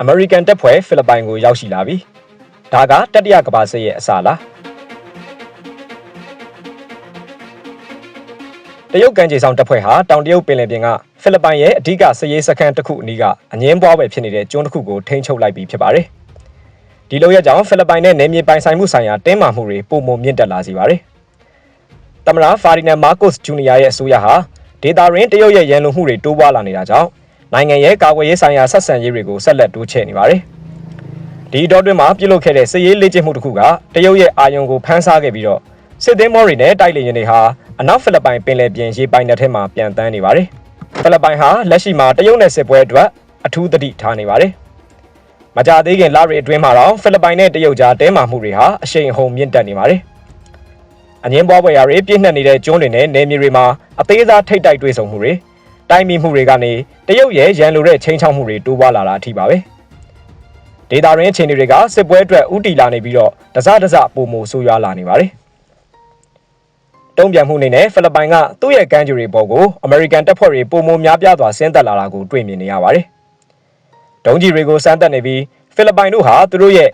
အမေရိကန်တပ်ဖွဲ့ဖိလစ်ပိုင်ကိုရောက်ရှိလာပြီ။ဒါကတတိယကမ္ဘာစစ်ရဲ့အစလား။တရုတ်ကမ်းခြေဆောင်တပ်ဖွဲ့ဟာတောင်တရုတ်ပင်လယ်ပြင်ကဖိလစ်ပိုင်ရဲ့အဓိကစစ်ရေးစခန်းတစ်ခုအနီးကအငင်းပွားပဲဖြစ်နေတဲ့ကျွန်းတစ်ခုကိုထိန်းချုပ်လိုက်ပြီးဖြစ်ပါတယ်။ဒီလိုရကြောင့်ဖိလစ်ပိုင်နဲ့နယ်မြေပိုင်ဆိုင်မှုဆိုင်ရာတင်းမာမှုတွေပုံမမြင့်တက်လာစေပါတယ်။တမရာဖာဒီနန်မာကိုစ်ဂျူနီယာရဲ့အစိုးရဟာဒေတာရင်းတရုတ်ရဲ့ရန်လိုမှုတွေတိုးပွားလာနေတာကြောင့် နိုင်ငံရဲ့ကာကွယ်ရေးဆိုင်ရာဆက်ဆံရေးတွေကိုဆက်လက်တိုးချဲ့နေပါတယ်။ဒီတော့တွင်မှာပြုလုပ်ခဲ့တဲ့စစ်ရေးလေ့ကျင့်မှုတစ်ခုကတရုတ်ရဲ့အာရုံကိုဖမ်းဆားခဲ့ပြီးတော့စစ်သည်မော်တွေနဲ့တိုက်လေယာဉ်တွေဟာအနောက်ဖိလစ်ပိုင်ပင်လယ်ပြင်ရေပိုင်နယ်ထဲမှာပြန်တန်းနေပါတယ်။ဖိလစ်ပိုင်ဟာလက်ရှိမှာတရုတ်နယ်စစ်ပွဲအတွက်အထူးသတိထားနေပါတယ်။မကြသေးခင်လတွေအတွင်းမှာတော့ဖိလစ်ပိုင်နဲ့တရုတ်ကြားတဲမာမှုတွေဟာအရှိန်အဟုန်မြင့်တက်နေပါတယ်။အငင်းပွားပွဲရာတွေပြည့်နှက်နေတဲ့ကျွန်းတွေနဲ့နယ်မြေတွေမှာအသေးစားထိတ်တိုက်တွေ့ဆုံမှုတွေ တိုင်းမိမှုတွေကနေတရုတ်ရဲ့ရန်လိုတဲ့ချင်းချောက်မှုတွေတိုးပွားလာတာအထိပါပဲဒေတာရင်းအခြေအနေတွေကစစ်ပွဲအတွက်ဥတီလာနေပြီးတော့တစတစပုံမဆိုးရွားလာနေပါတယ်တုံ့ပြန်မှုအနေနဲ့ဖိလစ်ပိုင်ကသူ့ရဲ့ကမ်းခြေတွေပေါ်ကိုအမေရိကန်တပ်ဖွဲ့တွေပုံမများပြားစွာဆင်းသက်လာတာကိုတွေ့မြင်နေရပါတယ်ဒုံးကြီးတွေကိုစမ်းသပ်နေပြီးဖိလစ်ပိုင်တို့ဟာသူတို့ရဲ့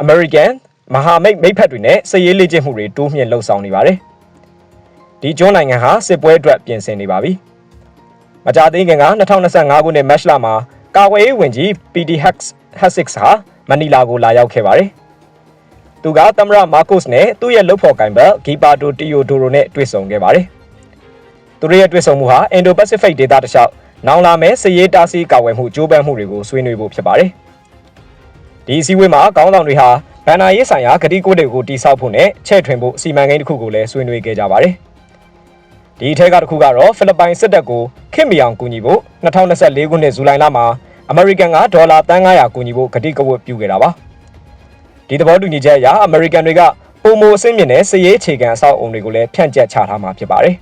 အမေရိကန်မဟာမိတ်မိတ်ဖက်တွေနဲ့စစ်ရေးလေ့ကျင့်မှုတွေတိုးမြှင့်လှုပ်ဆောင်နေပါတယ်ဒီကျွန်းနိုင်ငံဟာစစ်ပွဲအတွက်ပြင်ဆင်နေပါပြီ။ မကြသေးခင်က2025ခုနှစ်မတ်လမှာကာကွယ်ရေးဝန်ကြီး PD Hux Husix ဟာမနီလာကိုလာရောက်ခဲ့ပါတယ်။သူကသမရမာကုစ်နဲ့သူ့ရဲ့လုပ်ဖော်ကိုင်ဘတ်ဂီပါတိုတီယိုဒိုရိုနဲ့တွေ့ဆုံခဲ့ပါတယ်။သူတို့ရဲ့တွေ့ဆုံမှုဟာ Indo-Pacific ဒေသတစ်လျှောက်နောင်လာမဲ့စည်ရေးတားဆီးကာကွယ်မှုကြိုးပမ်းမှုတွေကိုဆွေးနွေးဖို့ဖြစ်ပါတယ်။ဒီအစည်းအဝေးမှာခေါင်းဆောင်တွေဟာဗန်နာရေးဆိုင်ရာဂတိကိုတွေကိုတိစောက်ဖို့နဲ့ချဲ့ထွင်ဖို့စီမံကိန်းတစ်ခုကိုလည်းဆွေးနွေးခဲ့ကြပါတယ်။ ဒီအထက်ကတစ်ခုကတော့ဖိလစ်ပိုင်စစ်တပ်ကိုခင်မီအောင်ကူညီဖို့2024ခုနှစ်ဇူလိုင်လမှာအမေရိကန်ကဒေါ်လာ300ကူညီဖို့ကတိကဝတ်ပြုခဲ့တာပါဒီသဘောတူညီချက်အရအမေရိကန်တွေကပုံမိုအဆင့်မြင့်တဲ့စည်ရေးအခြေခံအဆောက်အုံတွေကိုလည်းဖြန့်ကျက်ချထားမှာဖြစ်ပါတယ်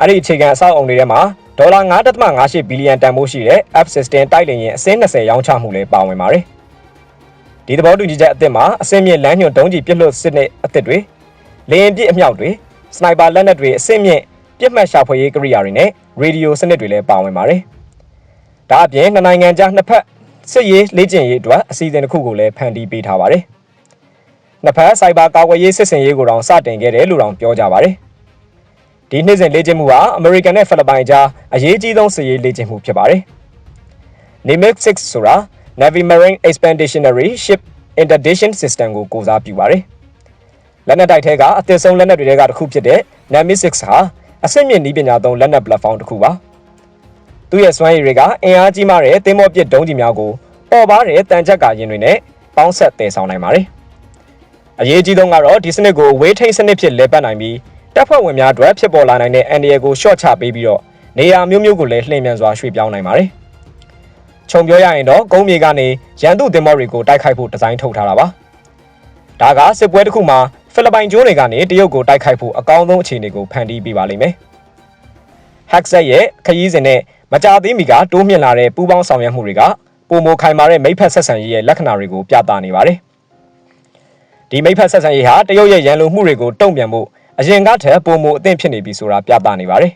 အဲ့ဒီအခြေခံအဆောက်အုံတွေထဲမှာဒေါ်လာ9.58ဘီလီယံတန်ဖိုးရှိတဲ့ F16 တိုက်လေယာဉ်အစင်း20ရောင်းချမှုလည်းပါဝင်ပါတယ်ဒီသဘောတူညီချက်အသစ်မှာအစင်းမြင့်လမ်းညွှန်ဒုံးကျည်ပစ်လွတ်စစ်နဲ့အသစ်တွေလေယာဉ်ပစ်အမြောက်တွေ စနိုက်ပါလက်နက်တွေအဆင့်မြင့်ပြစ်မှတ်ရှာဖွေရေးကိရိယာတွေနဲ့ရေဒီယိုစနစ်တွေလည်းပါဝင်ပါတယ်။ဒါအပြင်နှစ်နိုင်ငံကြားနှစ်ဖက်စစ်ရေးလေ့ကျင့်ရေးအတွက်အစီအစဉ်တစ်ခုကိုလည်းဖန်တီးပေးထားပါတယ်။နှစ်ဖက်စိုက်ဘာကာကွယ်ရေးစစ်စင်ရေးကိုတောင်စတင်ခဲ့တယ်လို့တောင်ပြောကြပါတယ်။ဒီနှစ်စဉ်လေ့ကျင့်မှုဟာအမေရိကန်နဲ့ဖိလစ်ပိုင်ကြားအရေးကြီးဆုံးစစ်ရေးလေ့ကျင့်မှုဖြစ်ပါတယ်။ NIMX 6ဆိုတာ Navy Marine Expeditionary Ship Interdiction System ကိုကိုစားပြုပါတယ်။ လက်နက်တိုက်ထဲကအသစ်ဆုံးလက်နက်တွေထဲကတစ်ခုဖြစ်တဲ့ Namis 6ဟာအဆင့်မြင့်နည်းပညာသုံးလက်နက် platform တစ်ခုပါသူ့ရဲ့စွမ်းရည်တွေကအင်အားကြီးမားတဲ့သင်္ဘောပစ်ဒုံးကျည်များကိုပေါ်ပါတဲ့တန်ချက်ကရင်တွေနဲ့ပေါင်းဆက်တည်ဆောင်နိုင်ပါတယ်အရေးကြီးဆုံးကတော့ဒီစနစ်ကိုဝေးထိန်စနစ်ဖြစ်လဲပတ်နိုင်ပြီးတပ်ဖွဲ့ဝင်များအတွက်ဖြစ်ပေါ်လာနိုင်တဲ့အန်ဒီရကို short ချပေးပြီးတော့နေရာမျိုးမျိုးကိုလည်းလှည့်မြန်စွာရွှေ့ပြောင်းနိုင်ပါတယ်ခြုံပြောရရင်တော့ကုန်းမြေကနေရန်သူသင်္ဘောတွေကိုတိုက်ခိုက်ဖို့ဒီဇိုင်းထုတ်ထားတာပါဒါကစစ်ပွဲတစ်ခုမှာ ဖိလစ်ပိုင်ကျွန်းတွေကနေတရုတ်ကိုတိုက်ခိုက်ဖို့အကောင်းဆုံးအခြေအနေကိုဖန်တီးပေးပါလိမ့်မယ်။ Hackset ရဲ့ခရီးစဉ်နဲ့မကြသေးမီကတိုးမြင့်လာတဲ့ပူးပေါင်းဆောင်ရွက်မှုတွေကပုံမခိုင်မာတဲ့မိဖက်ဆက်ဆံရေးရဲ့လက္ခဏာတွေကိုပြသနေပါတယ်။ဒီမိဖက်ဆက်ဆံရေးဟာတရုတ်ရဲ့ရန်လိုမှုတွေကိုတုံ့ပြန်ဖို့အရင်ကထက်ပုံမအသင့်ဖြစ်နေပြီဆိုတာပြသနေပါတယ်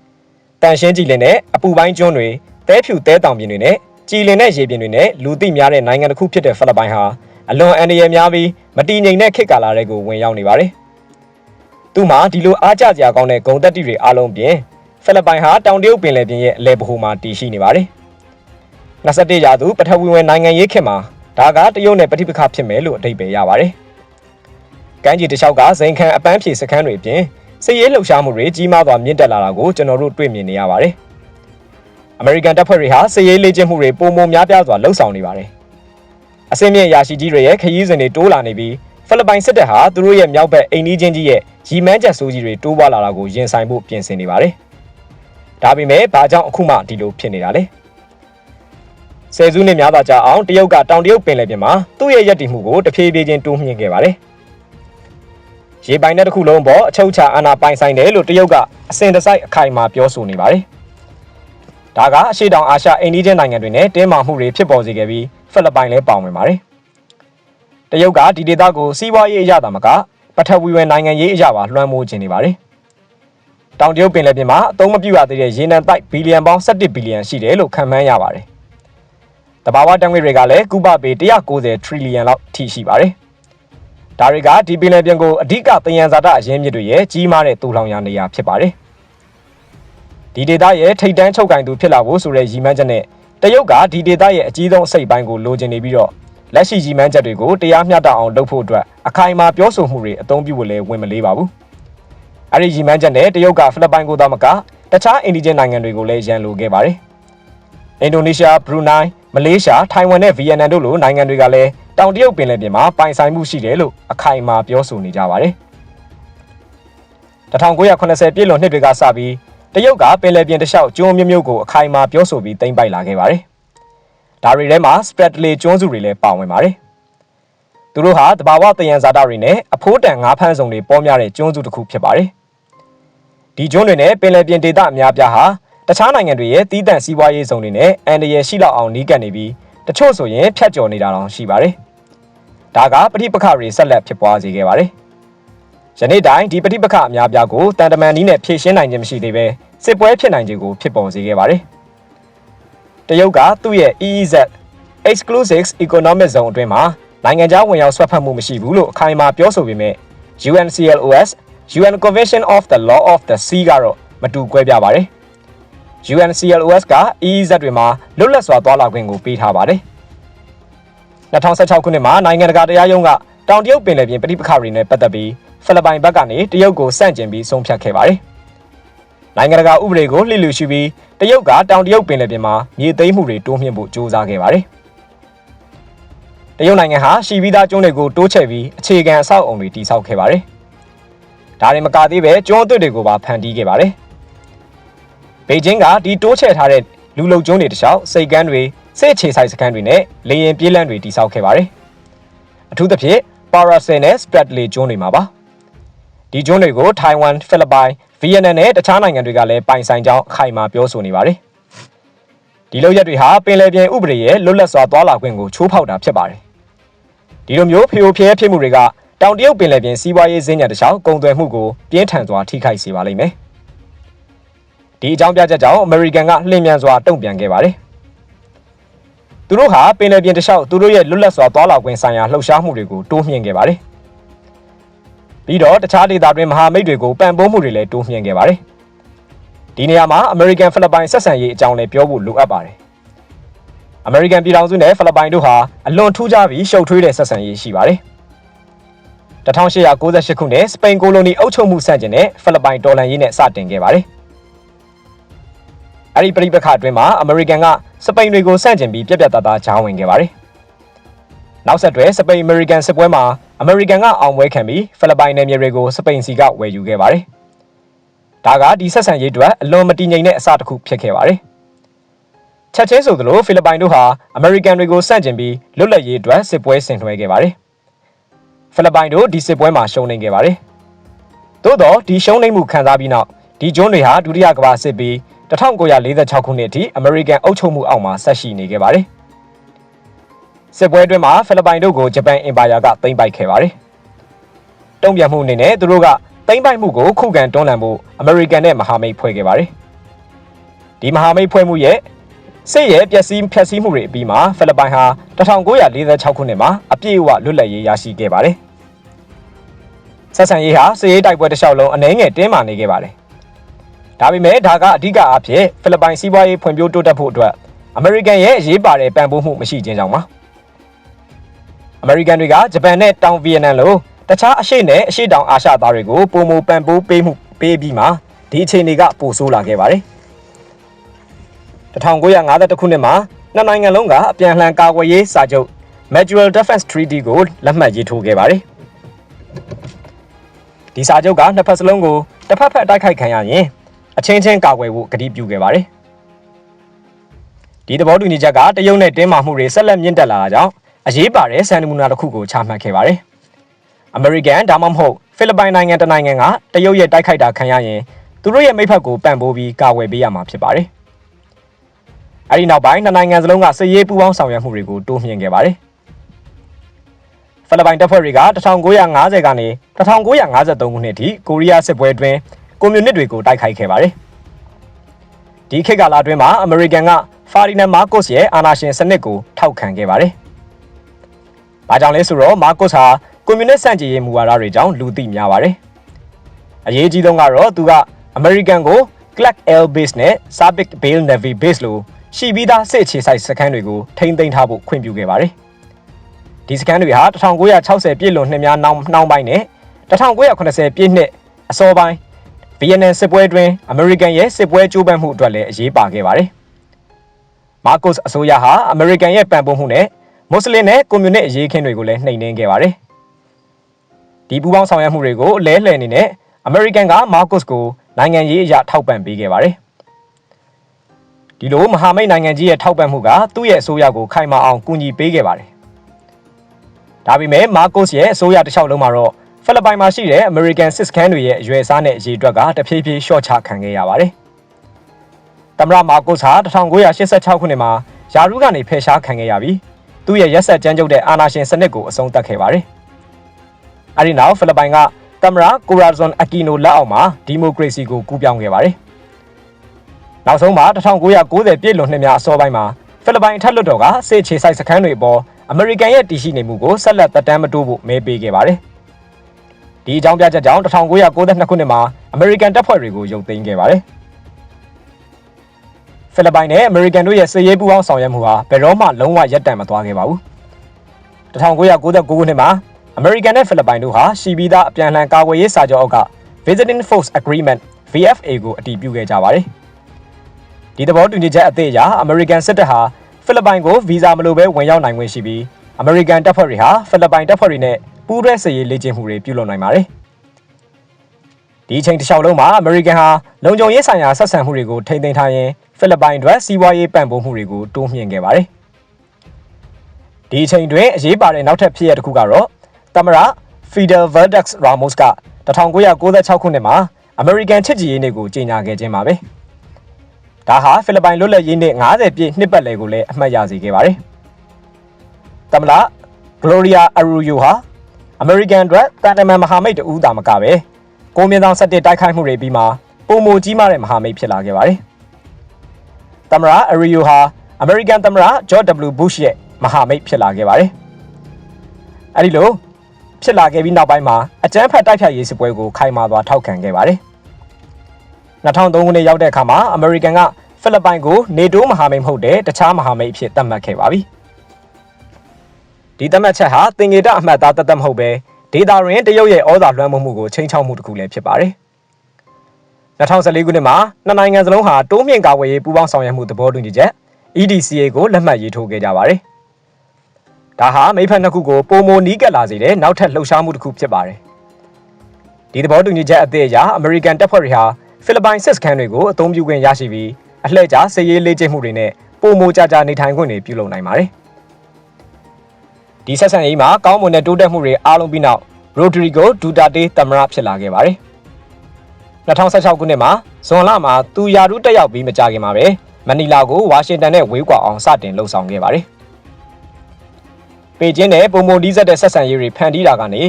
။တန်ရှင်းကြည်လင်တဲ့အပူပိုင်းကျွန်းတွေတဲဖြူတဲတောင်ပြင်တွေနဲ့ကြည်လင်တဲ့ရေပြင်တွေနဲ့လူသိများတဲ့နိုင်ငံတစ်ခုဖြစ်တဲ့ဖိလစ်ပိုင်ဟာ အလွန်အန္တရာယ်များပြီးမတည်ငြိမ်တဲ့ခေတ်ကာလတွေကိုဝင်ရောက်နေပါတယ်။သူ့မှာဒီလိုအားကျစရာကောင်းတဲ့ဂုံတက်တီတွေအလုံးပြင်ဖိလစ်ပိုင်ဟာတောင်တရုတ်ပင်လယ်ပြင်ရဲ့အလဲပဟိုမှာတည်ရှိနေပါတယ်။21ရာစုပထဝီဝင်နိုင်ငံရေးခေတ်မှာဒါကတရုတ်နဲ့ပဋိပက္ခဖြစ်မယ်လို့အဓိပ္ပာယ်ရပါတယ်။ကမ်းခြေတစ်လျှောက်ကဇိမ်ခံအပန်းဖြေစခန်းတွေအပြင်စစ်ရေးလှုပ်ရှားမှုတွေကြီးမားစွာမြင့်တက်လာတာကိုကျွန်တော်တို့တွေ့မြင်နေရပါတယ်။အမေရိကန်တပ်ဖွဲ့တွေဟာစစ်ရေးလေ့ကျင့်မှုတွေပုံမများပြားစွာလှုပ်ဆောင်နေပါတယ်။ အစင်းမြင့်ရာရှိကြီးတွေရဲ့ခရီးစဉ်တွေတိုးလာနေပြီးဖိလစ်ပိုင်စစ်တပ်ဟာသူတို့ရဲ့မြောက်ဘက်အိမ်နီးချင်းကြီးရဲ့ရီမန်းချက်ဆိုးကြီးတွေတိုးပွားလာတာကိုရင်ဆိုင်ဖို့ပြင်ဆင်နေပါတယ်။ဒါပေမဲ့ဘာကြောင့်အခုမှဒီလိုဖြစ်နေတာလဲ။ဆယ်စုနှစ်များစွာကြာအောင်တရုတ်ကတောင်တရုတ်ပင်လယ်ပြင်မှာသူ့ရဲ့ရည်တည်မှုကိုတဖြည်းဖြည်းချင်းတိုးမြင့်ခဲ့ပါတယ်။ရေပိုင်တဲ့တစ်ခုလုံးပေါ်အချုပ်ချာအာဏာပိုင်ဆိုင်တယ်လို့တရုတ်ကအစဉ်တစိုက်အခိုင်အမာပြောဆိုနေပါတယ်။ဒါကအရှေ့တောင်အာရှအိန္ဒိယနိုင်ငံတွေနဲ့တင်းမာမှုတွေဖြစ်ပေါ်စေခဲ့ပြီး ဖိလစ်ပိုင်လည်းပါဝင်ပါတယ်။တရုတ်ကဒီဒေသကိုစီးပွားရေးအရသာမကပထဝီဝင်နိုင်ငံရေးအရပါလွှမ်းမိုးခြင်းနေပါတယ်။တောင်တရုတ်ပင်လယ်ပြင်မှာအသုံးမပြုရသေးတဲ့ရေနံတိုက်ဘီလီယံပေါင်း17ဘီလီယံရှိတယ်လို့ခန့်မှန်းရပါတယ်တဘာဝတံငွေတွေကလည်းကုဘပေ190 trillion လောက်ထိရှိပါတယ်။ဒါတွေကဒီပင်လယ်ပြင်ကိုအဓိကသယံဇာတအရင်းမြစ်တွေရဲ့ကြီးမားတဲ့တူလောင်ရာနေရာဖြစ်ပါတယ်။ဒီဒေသရဲ့ထိတ်တန်းချုပ်ကင်သူဖြစ်လာဖို့ဆိုတဲ့ရည်မှန်းချက်နဲ့ တရုတ်ကဒီဒေသရဲ့အကြီးဆုံးအစိတ်ပိုင်းကိုလိုချင်နေပြီးတော့လက်ရှိရည်မှန်းချက်တွေကိုတရားမျှတအောင်လုပ်ဖို့အတွက်အခိုင်အမာပြောဆိုမှုတွေအသုံးပြုဖို့လည်းဝင်မလေးပါဘူး။အဲဒီရည်မှန်းချက်နဲ့တရုတ်ကဖိလစ်ပိုင်ကိုသာမကတခြားအိန္ဒိယနိုင်ငံတွေကိုလည်းရန်လိုခဲ့ပါတယ်။အင်ဒိုနီးရှား၊ဘရူနိုင်းမလေးရှားထိုင်ဝမ်နဲ့ဗီယက်နမ်တို့လိုနိုင်ငံတွေကလည်းတောင်တရုတ်ပင်လယ်ပြင်မှာပိုင်ဆိုင်မှုရှိတယ်လို့အခိုင်အမာပြောဆိုနေကြပါတယ်1980ပြည့်လွန်နှစ်တွေကစပြီး တရုတ်ကပင်လယ်ပြင်တစ်လျှောက်ကျွန်းမျိုးမျိုးကိုအခိုင်အမာပြောဆိုပြီးတင်ပိုက်လာခဲ့ပါတယ်ဒါတွေထဲမှာ Spratly ကျွန်းစုတွေလည်းပါဝင်ပါတယ်သူတို့ဟာတဘာဝတယံဇာတာတွေနဲ့အဖိုးတန်ငါးဖမ်းစုံတွေပေါ်များတဲ့ကျွန်းစုတစ်ခုဖြစ်ပါတယ်ဒီကျွန်းတွေနဲ့ပင်လယ်ပြင်ဒေသအများပြားဟာတခြားနိုင်ငံတွေရဲ့တီးတန့်စီးပွားရေးစုံတွေနဲ့အန်ဒရယ်ရှိလောက်အောင်နီးကပ်နေပြီးတချို့ဆိုရင်ဖြတ်ကျော်နေတာတောင်ရှိပါတယ်။ဒါကပဋိပက္ခတွေဆက်လက်ဖြစ်ပွားစေခဲ့ပါတယ်။ ယနေ့တိုင်းဒီပဋိပက္ခအများပြားကိုတန်တမန်နီးနဲ့ဖြေရှင်းနိုင်ခြင်းမရှိသေးပဲစစ်ပွဲဖြစ်နိုင်ခြင်းကိုဖြစ်ပေါ်စေခဲ့ပါတယ်။တရုတ်ကသူ့ရဲ့ EEZ Exclusive Economic Zone အတွင်းမှာနိုင်ငံခြားဝင်ရောက်ဆွတ်ဖက်မှုမရှိဘူးလို့အခိုင်အမာပြောဆိုပေမဲ့ UNCLOS UN Convention of the Law of the Sea ကတော့မတူကွဲပြားပါတယ်။ UNCLOS က EEZ တွေမှာလွတ်လပ်စွာသွားလာခွင့်ကိုပေးထားပါတယ်။2016ခုနှစ်မှာနိုင်ငံတကာတရားရုံးကတောင်တရုတ်ပင်လယ်ပြင်ပြည်ပခါတွေနဲ့ပတ်သက်ပြီး ဖိလစ်ပိုင်ဘက်ကနေတရုတ်ကိုစန့်ကျင်ပြီးဆုံးဖြတ်ခဲ့ပါတယ်။နိုင်ငံတကာဥပဒေကိုလှစ်လူရှိပြီးတရုတ်ကတောင်တရုတ်ပင်လယ်ပြင်မှာမြေသိမ်းမှုတွေတိုးမြှင့်ဖို့ကြိုးစားခဲ့ပါတယ်။တရုတ်နိုင်ငံဟာရှီဗီသားကျွန်းတွေကိုတိုးချဲ့ပြီးအခြေခံအဆောက်အုံတွေတည်ဆောက်ခဲ့ပါတယ်။ဒါတွေမကသေးပဲကျွန်းအသစ်တွေကိုပါဖန်တီးခဲ့ပါတယ်။ဘေကျင်းကဒီတိုးချဲ့ထားတဲ့လူလုံကျွန်းတွေတခြားစိတ်ကမ်းတွေစစ်အခြေဆိုင်စခန်းတွေနဲ့လေရင်ပြေးလန့်တွေတိစောက်ခဲ့ပါတယ်။အထူးသဖြင့် Paracel နဲ့ Spratly ကျွန်းတွေမှာပါ။ ဒီကျွန်းတွေကိုထိုင်ဝမ်ဖိလစ်ပိုင်ဗီယက်နမ်နဲ့တခြားနိုင်ငံတွေကလည်းပိုင်ဆိုင်ကြောင်းအခိုင်အမာပြောဆိုနေပါတယ်။ဒီလိုရက်တွေဟာပင်လယ်ပြင်ဥပဒေရဲ့လွတ်လပ်စွာသွားလာခွင့်ကိုချိုးဖောက်တာဖြစ်ပါတယ်။ဒီလိုမျိုးဖျို့ဖျဲဖြစ်မှုတွေကတောင်တရုတ်ပင်လယ်ပြင်စီးပွားရေးဈေးညံတခြားကုန်သွယ်မှုကိုပြင်းထန်စွာထိခိုက်စေပါလိမ့်မယ်။ဒီအကြောင်းပြချက်ကြောင့်အမေရိကန်ကလှည့်မြန်စွာတုံ့ပြန်ခဲ့ပါတယ်။သူတို့ဟာပင်လယ်ပြင်တစ်လျှောက်သူတို့ရဲ့လွတ်လပ်စွာသွားလာခွင့်ဆိုင်ရာလှုပ်ရှားမှုတွေကိုတိုးမြှင့်ခဲ့ပါတယ်။ ပြီးတော့တခြားဒေသတွင်းမဟာမိတ်တွေကိုပံ့ပိုးမှုတွေလည်းတိုးမြှင့်ခဲ့ပါတယ်။ဒီနေရာမှာအမေရိကန်ဖိလစ်ပိုင်ဆက်ဆံရေးအကြောင်းလည်းပြောဖို့လိုအပ်ပါတယ်။အမေရိကန်ပြည်ထောင်စုနဲ့ဖိလစ်ပိုင်တို့ဟာအလွန်ထူးခြားပြီးရှုပ်ထွေးတဲ့ဆက်ဆံရေးရှိပါတယ်။1898ခုနှစ်စပိန်ကိုလိုနီအုပ်ချုပ်မှုဆန့်ကျင်တဲ့ဖိလစ်ပိုင်တော်လှန်ရေးနဲ့စတင်ခဲ့ပါတယ်။အဲ့ဒီပြိပခအတွင်းမှာအမေရိကန်ကစပိန်တွေကိုစန့်ကျင်ပြီးပြက်ပြက်သားသားဂျားဝင်ခဲ့ပါတယ်။ နောက်ဆက်တွဲစပိန်အမေရိကန်စစ်ပွဲမှာအမေရိကန်ကအောင်ပွဲခံပြီးဖိလစ်ပိုင်နယ်မြေတွေကိုစပိန်စီကဝယ်ယူခဲ့ပါတယ်။ဒါကဒီဆက်ဆံရေးအတွက်အလွန်မတည်ငြိမ်တဲ့အစတစ်ခုဖြစ်ခဲ့ပါတယ်။ချက်ချင်းဆိုသလိုဖိလစ်ပိုင်တို့ဟာအမေရိကန်တွေကိုစန့်ကျင်ပြီးလွတ်လပ်ရေးအတွက်စစ်ပွဲဆင်နွှဲခဲ့ပါတယ်။ဖိလစ်ပိုင်တို့ဒီစစ်ပွဲမှာရှုံးနိမ့်ခဲ့ပါတယ်။သို့တော့ဒီရှုံးနိမ့်မှုခံစားပြီးနောက်ဒီကျွန်းတွေဟာဒုတိယကမ္ဘာစစ်ပြီး1946ခုနှစ်အထိအမေရိကန်အုပ်ချုပ်မှုအောက်မှာဆက်ရှိနေခဲ့ပါတယ်။ စစ်ပွဲအတွင်းမှာဖိလစ်ပိုင်တို့ကိုဂျပန်အင်ပါယာကသိမ်းပိုက်ခဲ့ပါတယ်။တုံ့ပြန်မှုအနေနဲ့သူတို့ကသိမ်းပိုက်မှုကိုခုခံတွန်းလှန်ဖို့အမေရိကန်နဲ့မဟာမိတ်ဖွဲ့ခဲ့ပါတယ်။ဒီမဟာမိတ်ဖွဲ့မှုရဲ့စစ်ရဲ့ပျက်စီးဖျက်ဆီးမှုတွေအပြီးမှာဖိလစ်ပိုင်ဟာ1946ခုနှစ်မှာအပြည့်အဝလွတ်လပ်ရေးရရှိခဲ့ပါတယ်။ဆက်ဆံရေးဟာစစ်ရေးတိုက်ပွဲတစ်လျှောက်လုံးအနှဲငယ်တင်းမာနေခဲ့ပါတယ်ဒါပေမဲ့ဒါကအဓိကအဖြစ်ဖိလစ်ပိုင်စီးပွားရေးဖွံ့ဖြိုးတိုးတက်ဖို့အတွက်အမေရိကန်ရဲ့အရေးပါတဲ့ပံ့ပိုးမှုမရှိခြင်းကြောင့်ပါ အမေရိကန်တွေကဂျပန်နဲ့တောင်ဗီယက်နမ်လိုတခြားအရှိနဲ့အရှိတောင်အာရှသားတွေကိုပုံမပံ့ပိုးပေးမှုပေးပြီးမှဒီအခြေအနေကပိုဆိုးလာခဲ့ပါတယ်1952ခုနှစ်မှာနှစ်နိုင်ငံလုံးကအပြန်လှန်ကာကွယ်ရေးစာချုပ် Mutual Defense Treaty ကိုလက်မှတ်ရေးထိုးခဲ့ပါတယ်ဒီစာချုပ်ကနှစ်ဖက်စလုံးကိုတစ်ဖက်ဖက်တိုက်ခိုက်ခံရရင်အချင်းချင်းကာကွယ်ဖို့ကတိပြုခဲ့ပါတယ်ဒီသဘောတူညီချက်ကတရုတ်နဲ့တင်းမာမှုတွေဆက်လက်မြင့်တက်လာတာကြောင့် အရေးပါတဲ့စံနမူနာတစ်ခုကိုချမှတ်ခဲ့ပါတယ်အမေရိကန်ဒါမှမဟုတ်ဖိလစ်ပိုင်နိုင်ငံတနိုင်ငံကတရုတ်ရဲ့တိုက်ခိုက်တာခံရရင်သူတို့ရဲ့မိဖက်ကိုပံ့ပိုးပြီးကာကွယ်ပေးရမှာဖြစ်ပါတယ်အဲဒီနောက်ပိုင်းနှစ်နိုင်ငံစလုံးကစစ်ရေးပူးပေါင်းဆောင်ရွက်မှုတွေကိုတိုးမြှင့်ခဲ့ပါတယ်ဖိလစ်ပိုင်တပ်ဖွဲ့တွေက1950ကနေ1953ခုနှစ်အထိကိုရီးယားစစ်ပွဲအတွင်းကွန်မြူနစ်တွေကိုတိုက်ခိုက်ခဲ့ပါတယ်။ဒီခေတ်ကာလအတွင်းမှာအမေရိကန်ကဖာဒီနန်မာကုစ်ရဲ့အာဏာရှင်စနစ်ကိုထောက်ခံခဲ့ပါတယ်။ ဘာကြောင့်လဲဆိုတော့မာကုစ်ဟာကွန်မြူနစ်စန့်ကျင်ရေးမူဝါဒတွေကြောင့်လူသိများပါတယ်။အရေးကြီးဆုံးကတော့သူကအမေရိကန်ကို Clark Air Base နဲ့ Sabik Bale Navy Base လို့ရှိပြီးသားစစ်အခြေစိုက်စခန်းတွေကိုထိန်းသိမ်းထားဖို့ခွင့်ပြုခဲ့ပါတယ်။ဒီစခန်းတွေဟာ1960ပြည့်လွန်နှစ်များနှောင်းနှောင်းပိုင်းနဲ့1980ပြည့်နှစ်အစောပိုင်းဗီယက်နမ်စစ်ပွဲတွင်အမေရိကန်ရဲ့စစ်ပွဲကြိုးပမ်းမှုအတွက်လည်းအရေးပါခဲ့ပါတယ်။မာကုစ်အစိုးရဟာအမေရိကန်ရဲ့ပံ့ပိုးမှုနဲ့ မွတ်စလင်နဲ့ကွန်မြူနစ်အရေးခင်းတွေကိုလည်းနှိမ်နင်းခဲ့ပါတယ်။ဒီပူးပေါင်းဆောင်ရွက်မှုတွေကိုအလဲလှယ်နေနဲ့အမေရိကန်ကမာကုစ်ကိုနိုင်ငံရေးအရာထောက်ပံ့ပေးခဲ့ပါတယ်။ဒီလိုမဟာမိတ်နိုင်ငံကြီးရဲ့ထောက်ပံ့မှုကသူ့ရဲ့အစိုးရကိုခိုင်မာအောင်ကူညီပေးခဲ့ပါတယ်။ဒါပေမဲ့မာကုစ်ရဲ့အစိုးရတစ်လျှောက်လုံးမှာတော့ဖိလစ်ပိုင်မှာရှိတဲ့ American စစ်စခန်းတွေရဲ့အရွယ်စားနဲ့အရေးအတွက်ကတဖြည်းဖြည်းရှော့ချခံခဲ့ရပါတယ်။သမ္မတမာကိုစ်ဟာ1986ခုနှစ်မှာယာရုကနေဖယ်ရှားခံခဲ့ရပြီး သူ့ရဲ့ရက်ဆက်ကြမ်းကြုတ်တဲ့အာဏာရှင်စနစ်ကိုအဆုံးသတ်ခဲ့ပါတယ်။အဲဒီနောက်ဖိလစ်ပိုင်ကသမ္မတကိုရာဇွန်အကီနိုလက်အောက်မှာဒီမိုကရေစီကိုကူးပြောင်းခဲ့ပါတယ်။နောက်ဆုံးမှာ1990ပြည့်လွန်နှစ်များအစောပိုင်းမှာဖိလစ်ပိုင်ထက်လွတ်တော်ကစစ်ခြေဆိုင်စခန်းတွေအပေါ်အမေရိကန်ရဲ့တည်ရှိနေမှုကိုဆက်လက်သက်တမ်းမတိုးဖို့မဲပေးခဲ့ပါတယ်။ဒီအကြောင်းပြချက်ကြောင့်1992ခုနှစ်မှာအမေရိကန်တပ်ဖွဲ့တွေကိုရုပ်သိမ်းခဲ့ပါတယ်။ ဖိလစ်ပိုင်နဲ့အမေရိကန်တို့ရဲ့စစ်ရေးပူးပေါင်းဆောင်ရွက်မှုဟာဘယ်တော့မှလုံးဝရပ်တန့်မသွားခဲ့ပါဘူး။1999ခုနှစ်မှာအမေရိကန်နဲ့ဖိလစ်ပိုင်တို့ဟာရှီဘီသားအပြန်အလှန်ကာကွယ်ရေးစာချုပ်အောက်က Visiting Force Agreement VFA ကိုအတည်ပြုခဲ့ကြပါတယ်။ဒီသဘောတူညီချက်အသစ်အရအမေရိကန်စစ်တပ်ဟာဖိလစ်ပိုင်ကိုဗီဇာမလိုဘဲဝင်ရောက်နိုင်ခွင့်ရှိပြီးအမေရိကန်တပ်ဖွဲ့တွေဟာဖိလစ်ပိုင်တပ်ဖွဲ့တွေနဲ့ပူးတွဲစစ်ရေးလေ့ကျင့်မှုတွေပြုလုပ်နိုင်ပါတယ်။ ဒီအချိန်တစ်လျှောက်လုံးမှာအမေရိကန်ဟာလုံခြုံရေးဆိုင်ရာဆက်ဆံမှုတွေကိုထိန်းသိမ်းထားရင်းဖိလစ်ပိုင်အတွက်စီးပွားရေးပံ့ပိုးမှုတွေကိုတိုးမြှင့်ခဲ့ပါတယ်။ဒီအချိန်တွင်အရေးပါတဲ့နောက်ထပ်ဖြစ်ရပ်တစ်ခုကတော့သမရ Fidel Verdex Ramos က1996ခုနှစ်မှာအမေရိကန်ချစ်ကြည်ရေးနေ့ကိုကြေညာခဲ့ခြင်းပါပဲ။ဒါဟာဖိလစ်ပိုင်လွတ်လပ်ရေးနေ့90ပြည့်နှစ်ပတ်လည်ကိုလည်းအမှတ်ရစေခဲ့ပါတယ်။သမလာ Gloria Arroyo ဟာအမေရိကန်အတွက်တန်တမန်မဟာမိတ်တူးတာမကပဲ ကိုမြင့်ဆောင်17တိုက်ခိုက်မှုတွေပြီးမှပုံမကြီးမားတဲ့မဟာမိတ်ဖြစ်လာခဲ့ပါတယ်။သမရာအရီယိုဟာအမေရိကန်သမရာဂျော့ W Bush ရဲ့မဟာမိတ်ဖြစ်လာခဲ့ပါတယ်။အဲဒီလိုဖြစ်လာခဲ့ပြီးနောက်ပိုင်းမှာအကြမ်းဖက်တိုက်ဖြတ်ရေးစစ်ပွဲကိုခိုင်မာစွာထောက်ခံခဲ့ပါတယ်။2003ခုနှစ်ရောက်တဲ့အခါမှာအမေရိကန်ကဖိလစ်ပိုင်ကိုနေတိုးမဟာမိတ်မဟုတ်တဲ့တခြားမဟာမိတ်အဖြစ်သတ်မှတ်ခဲ့ပါပြီ။ဒီသတ်မှတ်ချက်ဟာတင်ငေတအမှတ်သားတသက်မဟုတ်ပဲ ဒေတာရင်းတရုတ်ရဲ့ဩဇာလွှမ်းမိုးမှုကိုချိန်ချောက်မှုတစ်ခုလည်းဖြစ်ပါတယ်။2014ခုနှစ်မှာနှစ်နိုင်ငံစလုံးဟာတိုးမြင့်ကာကွယ်ရေးပူးပေါင်းဆောင်ရွက်မှုသဘောတူညီချက် EDCA ကိုလက်မှတ်ရေးထိုးခဲ့ကြပါတယ်။ဒါဟာမိဖက်နှစ်ခုကိုပုံမနီးကပ်လာစေတဲ့နောက်ထပ်လှုပ်ရှားမှုတစ်ခုဖြစ်ပါတယ်။ဒီသဘောတူညီချက်အသစ်အရအမေရိကန်တပ်ဖွဲ့တွေဟာဖိလစ်ပိုင်စစ်စခန်းတွေကိုအသုံးပြုခွင့်ရရှိပြီးအလှည့်ကျစစ်ရေးလေ့ကျင့်မှုတွေနဲ့ပုံမကြကြနေထိုင်ခွင့်တွေပြုလုပ်နိုင်ပါတယ်။ ဒီဆက်ဆံရေးမှာကောင်းမွန်တဲ့တိုးတက်မှုတွေအားလုံးပြီးနောက်ရိုဒရီဂိုဒူတာတေးသမ္မတဖြစ်လာခဲ့ပါတယ်။2016ခုနှစ်မှာဇွန်လမှာသူယာရုတက်ရောက်ပြီးမကြခင်မှာပဲမနီလာကိုဝါရှင်တန်နဲ့ဝေးကွာအောင်စတင်လှုပ်ဆောင်ခဲ့ပါတယ်။ပေကျင်းနဲ့ပုံမဒီဇက်တဲ့ဆက်ဆံရေးတွေဖန်တီးတာကနေ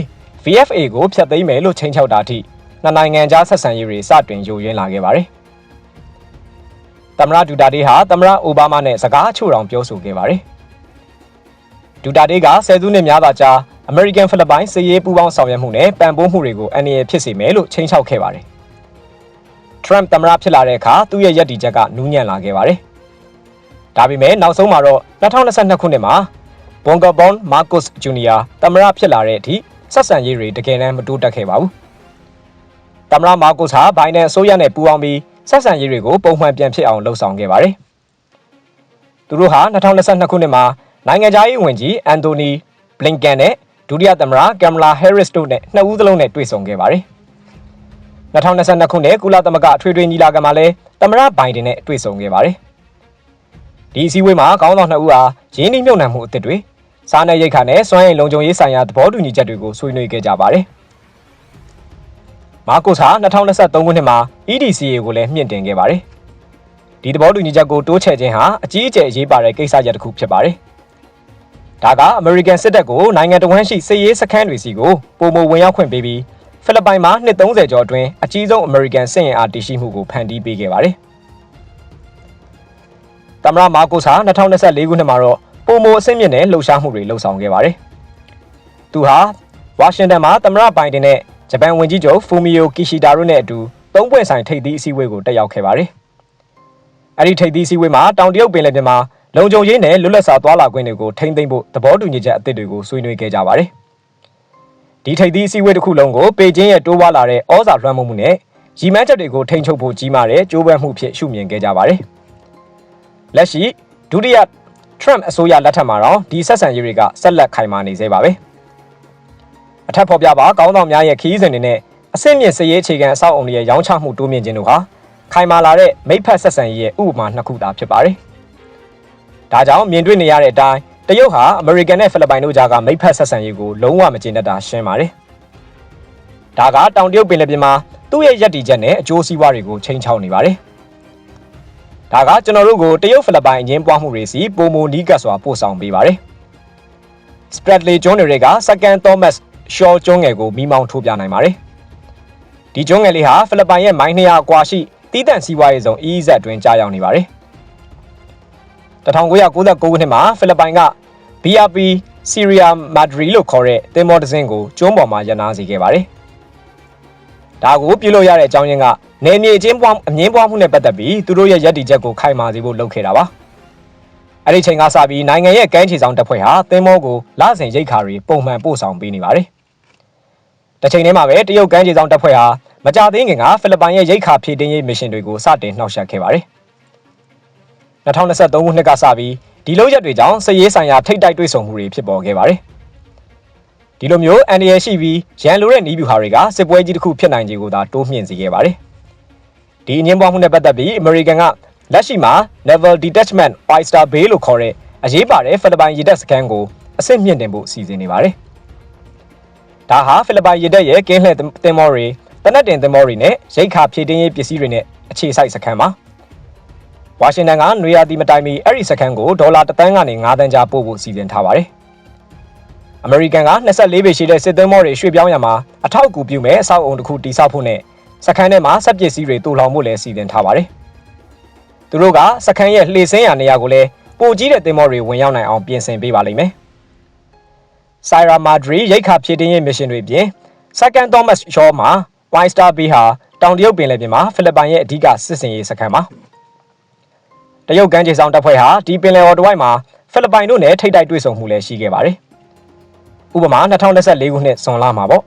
VFA ကိုဖျက်သိမ်းမယ်လို့ချိန်ချောက်တာအထိနှစ်နိုင်ငံကြားဆက်ဆံရေးတွေစတင်ယိုယွင်းလာခဲ့ပါတယ်။သမ္မတဒူတာတေးဟာသမ္မတအိုဘားမားနဲ့စကားချို့တောင်ပြောဆိုခဲ့ပါတယ်။ ဒူတာတေးကဆယ်စုနှစ်များသာကြာအမေရိကန်ဖိလစ်ပိုင်စစ်ရေးပူးပေါင်းဆောင်ရွက်မှုနဲ့ပံ့ပိုးမှုတွေကိုအန္တရာယ်ဖြစ်စေမယ်လို့ချိန်ချောက်ခဲ့ပါတယ်။ Trump သမ္မတဖြစ်လာတဲ့အခါသူ့ရဲ့ရည်တည်ချက်ကနူးညံ့လာခဲ့ပါတယ်။ဒါပေမဲ့နောက်ဆုံးမှာတော့2022ခုနှစ်မှာ Bongabon Marcos Jr. သမ္မတဖြစ်လာတဲ့အထိဆက်ဆံရေးတွေတကယ်တမ်းမတိုးတက်ခဲ့ပါဘူး။သမ္မတမာကိုစ်ဟာဘိုင်ဒန်အစိုးရနဲ့ပူးပေါင်းပြီးဆက်ဆံရေးတွေကိုပုံမှန်ပြန်ဖြစ်အောင်လှုံ့ဆော်ခဲ့ပါတယ်။သူတို့ဟာ2022ခုနှစ်မှာ နိုင်ငံခြားရေးဝန်ကြီးအန်တိုနီဘလင်ကန်နဲ့ဒုတိယသမ္မတကမ်မလာဟဲရစ်တို့နဲ့နှစ်ဦးသလုံးနဲ့တွေ့ဆုံခဲ့ပါတယ်။2022ခုနှစ်ကုလသမဂ္ဂအထွေထွေညီလာခံမှာလည်းသမ္မတဘိုင်ဒန်နဲ့တွေ့ဆုံခဲ့ပါတယ်။ဒီအစည်းအဝေးမှာခေါင်းဆောင်နှစ်ဦးဟာရင်းနှီးမြှုပ်နှံမှုအသစ်တွေစားနယ်ရိတ်ခါနဲ့စွမ်းရည်လုံခြုံရေးဆိုင်ရာသဘောတူညီချက်တွေကိုဆွေးနွေးခဲ့ကြပါတယ်။မာကိုစ်ဟာ2023ခုနှစ်မှာ EDCA ကိုလည်းမြင့်တင်ခဲ့ပါတယ်။ဒီသဘောတူညီချက်ကိုတိုးချဲ့ခြင်းဟာအကြီးအကျယ်အရေးပါတဲ့ကိစ္စရပ်တစ်ခုဖြစ်ပါတယ်။ ဒါကအမေရိကန်စစ်တပ်ကိုနိုင်ငံတော်ဝန်ရှိစစ်ရေးစခန်းတွေစီကိုပုံမဝင်ရောက်ခွင့်ပေးပြီးဖိလစ်ပိုင်မှာနှစ်30ကျော်အတွင်းအကြီးဆုံးအမေရိကန်စစ်ရင်အားတည်ရှိမှုကိုဖန်တီးပေးခဲ့ပါတယ်။သမ္မတမာကိုစ်ဟာ2024ခုနှစ်မှာတော့ပုံမိုအဆင့်မြင့်တဲ့လှုပ်ရှားမှုတွေလှုပ်ဆောင်ခဲ့ပါတယ်။သူဟာဝါရှင်တန်မှာသမ္မတဘိုင်ဒန်နဲ့ဂျပန်ဝန်ကြီးချုပ်ဖူမီယိုကီရှီတာတို့နဲ့အတူသုံးပွင့်ဆိုင်ထိပ်သီးအစည်းအဝေးကိုတက်ရောက်ခဲ့ပါတယ်။အဲဒီထိပ်သီးအစည်းအဝေးမှာတောင်တရုတ်ပင်လယ်ပြင်မှာ လုံခြုံရေးနဲ့လွတ်လပ်စွာသွားလာခွင့်တွေကိုထိန်းသိမ်းဖို့သဘောတူညီချက်အသစ်တွေကိုဆွေးနွေးခဲ့ကြပါတယ်။ဒီထိပ်သီးအစည်းအဝေးတစ်ခုလုံးကိုပေကျင်းရဲ့တိုးပွားလာတဲ့ဩဇာလွှမ်းမိုးမှုနဲ့ရီမန်းချက်တွေကိုထိန်းချုပ်ဖို့ကြီးမားတဲ့ကြိုးပမ်းမှုဖြစ်ရှုမြင်ခဲ့ကြပါတယ်။လက်ရှိဒုတိယ Trump အစိုးရလက်ထက်မှာတော့ဒီဆက်ဆံရေးတွေကဆက်လက်ခိုင်မာနေသေးပါပဲ။အထက်ဖော်ပြပါကောင်းဆောင်များရဲ့ခီးစဉ်တွေနဲ့အဆင့်မြင့်စည်ရေးအခြေခံအဆောက်အုံတွေရဲ့ရောင်းချမှုတိုးမြင့်ခြင်းတို့ဟာခိုင်မာလာတဲ့မိဖက်ဆက်ဆံရေးရဲ့ဥပမာနှစ်ခုသာဖြစ်ပါတယ်။ ဒါကြောင့်မြင်တွေ့နေရတဲ့အတိုင်းတရုတ်ဟာအမေရိကန်နဲ့ဖိလစ်ပိုင်တို့ကြားကမိဖက်ဆက်ဆံရေးကိုလုံးဝမကျေနပ်တာရှင်းပါတယ်။ဒါကတောင်တရုတ်ပင်လယ်ပြင်မှာသူ့ရဲ့ရည်တည်ချက်နဲ့အကျိုးစီးပွားတွေကိုချိန်ချောက်နေပါတယ်။ဒါကကျွန်တော်တို့ကိုတရုတ်ဖိလစ်ပိုင်အငင်းပွားမှုတွေစီပုံမနီးကပ်စွာပို့ဆောင်ပေးပါတယ်။ Spratly ကျွန်းတွေက Second Thomas Shaw ကျွန်းငယ်ကိုမိမောင်းထိုးပြနိုင်ပါတယ်။ဒီကျွန်းငယ်လေးဟာဖိလစ်ပိုင်ရဲ့မိုင်း200အကွာရှိတီးတန့်စီးပွားရေးဆောင် EEZ အတွင်းကြားရောက်နေပါတယ်။ 1999ခုနှစ်မှာဖိလစ်ပိုင်က BRP Syria Madrid လို့ခေါ်တဲ့သင်္ဘောတစ်စင်းကိုကျွန်းပေါ်မှာရပ်နားစေခဲ့ပါတယ်။ဒါကိုပြုလုပ်ရတဲ့အကြောင်းရင်းကနေမြေချင်းပွားအငင်းပွားမှုနဲ့ပတ်သက်ပြီးသူတို့ရဲ့ရည်တည်ချက်ကိုခိုင်မာစေဖို့လုပ်ခဲ့တာပါ။အဲ့ဒီချိန်ကစပြီးနိုင်ငံရဲ့ကမ်းခြေဆောင်တပ်ဖွဲ့ဟာသင်္ဘောကိုလဆင်ရိတ်ခါတွေပုံမှန်ပို့ဆောင်ပေးနေပါတယ်။တစ်ချိန်တည်းမှာပဲတရုတ်ကမ်းခြေဆောင်တပ်ဖွဲ့ဟာမကြသေးခင်ကဖိလစ်ပိုင်ရဲ့ရိတ်ခါဖြည့်တင်းရေးမစ်ရှင်တွေကိုစတင်နှောက်ယှက်ခဲ့ပါတယ်။ 2023ခုနှစ်ကစပြီးဒီလိုရက်တွေကြောင့်စည်ရေးဆိုင်ရာထိတ်တိုက်တွေ့ဆုံမှုတွေဖြစ်ပေါ်ခဲ့ပါတယ်။ဒီလိုမျိုးအန်ဒီရရှိပြီးရန်လိုတဲ့နီးဗျူဟာတွေကစစ်ပွဲကြီးတစ်ခုဖြစ်နိုင်ခြေကိုသာတိုးမြှင့်စေခဲ့ပါတယ်။ဒီအငင်းပွားမှုနဲ့ပတ်သက်ပြီးအမေရိကန်ကလက်ရှိမှာ Naval Detachment Oyster Bay လို့ခေါ်တဲ့အရေးပါတဲ့ဖိလစ်ပိုင်ရေတပ်စခန်းကိုအဆင့်မြင့်တင်ဖို့စီစဉ်နေပါတယ်။ဒါဟာဖိလစ်ပိုင်ရေတပ်ရဲ့ကင်းလှည့်သင်္ဘောတွေတနက်တင်သင်္ဘောတွေနဲ့ရိတ်ခါဖြည့်တင်းရေးပစ္စည်းတွေနဲ့အခြေစိုက်စခန်းပါ။ ဝါရှင်တန်ကနွေရာသီမတိုင်မီအဲ့ဒီစခန်းကိုဒေါ်လာ1တန်းကနေ9တန်းကြားပို့ဖို့စီစဉ်ထားပါတယ်။အမေရိကန်က24ပေရှိတဲ့စစ်သင်္ဘောတွေရွှေ့ပြောင်းရမှာအထောက်အကူပြုမဲ့အဆောက်အုံတစ်ခုတည်ဆောက်ဖို့နဲ့စခန်းထဲမှာစက်ပစ္စည်းတွေတူလောင်ဖို့လည်းစီစဉ်ထားပါတယ်။သူတို့ကစခန်းရဲ့လှေစင်းရာနေရာကိုလည်းပိုကြီးတဲ့သင်္ဘောတွေဝင်ရောက်နိုင်အောင်ပြင်ဆင်ပေးပါလိမ့်မယ်။ Sierra Madre ရိတ်ခါဖြည့်တင်းရေးမစ်ရှင်တွေပြင် Second Thomas Shaw မှာ White Star Bay ဟာတောင်တရုတ်ပင်လယ်ပြင်မှာဖိလစ်ပိုင်ရဲ့အဓိကစစ်စင်ရေးစခန်းပါ။ တရုတ်ကမ်းခြေဆောင်တပ်ဖွဲ့ဟာဒီပင်လယ်ော်တဝိုက်မှာဖိလစ်ပိုင်တို့နဲ့ထိတ်တိုက်တွေ့ဆုံမှုလည်းရှိခဲ့ပါတယ်။ဥပမာ2024ခုနှစ်ဇွန်လမှာပေါ့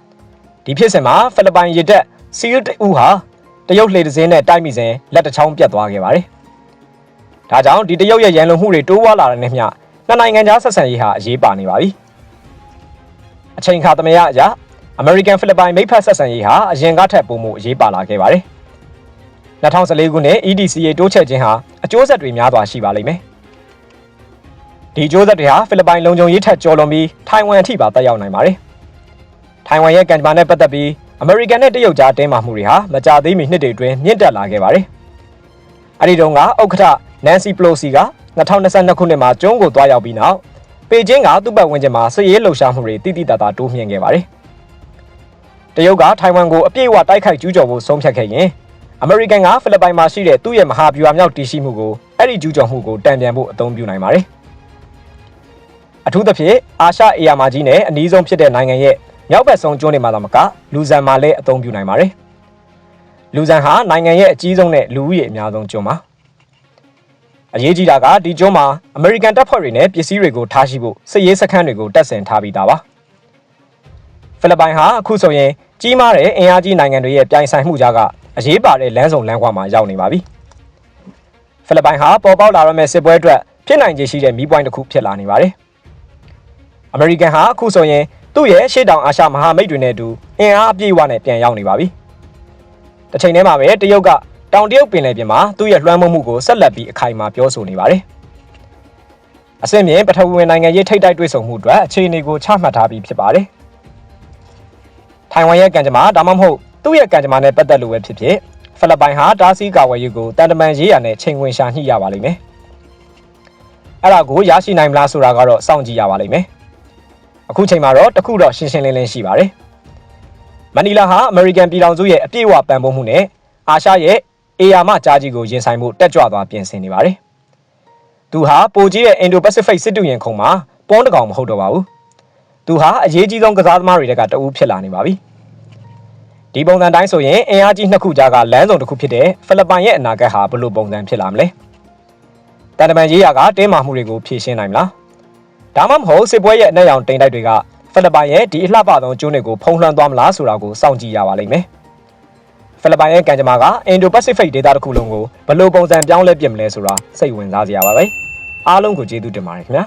။ဒီဖြစ်စဉ်မှာဖိလစ်ပိုင်ရေတပ်စီးလ်တဦးဟာတရုတ်လှေတစ်စင်းနဲ့တိုက်မိစဉ်လက်တစ်ချောင်းပြတ်သွားခဲ့ပါတယ်။ဒါကြောင့်ဒီတရုတ်ရဲ့ရန်လိုမှုတွေတိုးဝါလာတဲ့နဲ့မျှနှစ်နိုင်ငံကြားဆက်ဆံရေးဟာအရေးပါနေပါပြီ။အချိန်ခါသမယအရာအမေရိကန်ဖိလစ်ပိုင်မိတ်ဖက်ဆက်ဆံရေးဟာအရင်ကထက်ပိုမိုအရေးပါလာခဲ့ပါတယ်။ 2014ခုနှစ် EDCA တိုးချဲ့ခြင်းဟာအကျိုးဆက်တွေများစွာရှိပါလိမ့်မယ်။ဒီအကျိုးဆက်တွေဟာဖိလစ်ပိုင်လုံခြုံရေးထက်ကျော်လွန်ပြီးထိုင်ဝမ်အထိပါတက်ရောက်နိုင်ပါတယ်။ထိုင်ဝမ်ရဲ့ကံကြမ္မာနဲ့ပတ်သက်ပြီးအမေရိကန်နဲ့တရုတ်ကြားတင်းမာမှုတွေဟာမကြသေးမီနှစ်တွေအတွင်းမြင့်တက်လာခဲ့ပါတယ်။အဲဒီတုန်းကဥက္ကဋ္ဌနန်စီပလိုစီက2022ခုနှစ်မှာကျွန်းကိုတွားရောက်ပြီးနောက်ပေကျင်းကသူ့ပတ်ဝန်းကျင်မှာစစ်ရေးလှုပ်ရှားမှုတွေတိတိတတ်တာတိုးမြင့်ခဲ့ပါတယ်။တရုတ်ကထိုင်ဝမ်ကိုအပြည့်အဝတိုက်ခိုက်ကျူးကျော်ဖို့ဆုံးဖြတ်ခဲ့ရင် အမေရိကန်ကဖိလစ်ပိုင်မှာရှိတဲ့သူ့ရဲ့မဟာဗျူဟာမြောက်တည်ရှိမှုကိုအဲ့ဒီကျူးကျော်မှုကိုတံပြန်ဖို့အသုံးပြုနိုင်ပါတယ်။အထူးသဖြင့်အာရှအေယာမာကြီးနဲ့အနီးဆုံးဖြစ်တဲ့နိုင်ငံရဲ့မြောက်ဘက်ဆုံးကျွန်းတွေမှာသာမကလူဇန်မှာလည်းအသုံးပြုနိုင်ပါတယ်။လူဇန်ဟာနိုင်ငံရဲ့အကြီးဆုံးနဲ့လူဦးရေအများဆုံးကျွန်းပါ။အရေးကြီးတာကဒီကျွန်းမှာအမေရိကန်တပ်ဖွဲ့တွေနဲ့ပစ္စည်းတွေကိုထားရှိဖို့စစ်ရေးစခန်းတွေကိုတပ်ဆင်ထားပြီးသားပါ။ဖိလစ်ပိုင်ဟာအခုဆိုရင်ကြီးမားတဲ့အင်အားကြီးနိုင်ငံတွေရဲ့ပြိုင်ဆိုင်မှုကြားက အရေးပါတဲ့လမ်းဆောင်လမ်းကွာမှာရောက်နေပါပြီ။ဖိလစ်ပိုင်ဟာပေါ်ပေါက်လာရမယ့်စစ်ပွဲအတွက်ဖြစ်နိုင်ခြေရှိတဲ့မီးပွိုင်းတစ်ခုဖြစ်လာနေပါတယ်။အမေရိကန်ဟာအခုဆိုရင်သူ့ရဲ့ရှေ့တောင်အာရှမဟာမိတ်တွေနဲ့အတူအင်အားအပြည့်အဝနဲ့ပြန်ရောက်နေပါပြီ။တစ်ချိန်တည်းမှာပဲတရုတ်ကတောင်တရုတ်ပင်လယ်ပြင်မှာသူ့ရဲ့လွှမ်းမိုးမှုကိုဆက်လက်ပြီးအခိုင်အမာပြောဆိုနေပါတယ်။အဆင့်မြင့်ပထဝီဝင်နိုင်ငံရေးထိပ်တိုက်တွေ့ဆုံမှုအတွက်အခြေအနေကိုချမှတ်ထားပြီးဖြစ်ပါတယ်။ထိုင်ဝမ်ရဲ့ကံကြမ္မာဒါမှမဟုတ် သူ့ရဲ့ကံကြမ္မာနဲ့ပတ်သက်လို့ပဲဖြစ်ဖြစ်ဖိလစ်ပိုင်ဟာတားဆီးကာဝယ်ရေးကိုတန်တမန်ရေးရနဲ့ချိန်ဝင်ရှာညှိရပါလိမ့်မယ်။အဲ့ဒါကိုရရှိနိုင်မလားဆိုတာကတော့စောင့်ကြည့်ရပါလိမ့်မယ်။အခုချိန်မှာတော့တခုတော့ရှင်းရှင်းလင်းလင်းရှိပါတယ်။မနီလာဟာအမေရိကန်ပြည်ထောင်စုရဲ့အပြည့်အဝပံ့ပိုးမှုနဲ့အာရှရဲ့အေယာမကြားကြီးကိုရင်ဆိုင်မှုတက်ကြွသွားပြင်ဆင်နေပါတယ်သူဟာပိုကြီးရဲ့အင်ဒိုပစိဖိတ်စစ်တူရင်ခုံမှာပွန်းတကောင်မဟုတ်တော့ပါဘူးသူဟာအရေးကြီးဆုံးကစားသမားတွေကတအူးဖြစ်လာနေပါပြီ ဒီပုံစံတိုင်းဆိုရင်အင်အားကြီးနှစ်ခုကြားကလမ်းစုံတစ်ခုဖြစ်တဲ့ဖိလစ်ပိုင်ရဲ့အနာဂတ်ဟာဘယ်လိုပုံစံဖြစ်လာမလဲတန်တမန်ရေးရာကတင်းမာမှုတွေကိုဖြေရှင်းနိုင်မလားဒါမှမဟုတ်စစ်ပွဲရဲ့အနက်ရောင်တိမ်တိုက်တွေကဖိလစ်ပိုင်ရဲ့ဒီအလှပဆုံးကျိုးတွေကိုဖုံးလွှမ်းသွားမလားဆိုတာကိုစောင့်ကြည့်ရပါလိမ့်မယ်ဖိလစ်ပိုင်ရဲ့ကံကြမ္မာကအင်ဒိုပစိဖိတ်ဒေသတစ်ခုလုံးကိုဘယ်လိုပုံစံပြောင်းလဲပြင်မလဲဆိုတာစိတ်ဝင်စားစရာပါပဲအားလုံးကိုကျေးဇူးတင်ပါတယ်ခင်ဗျာ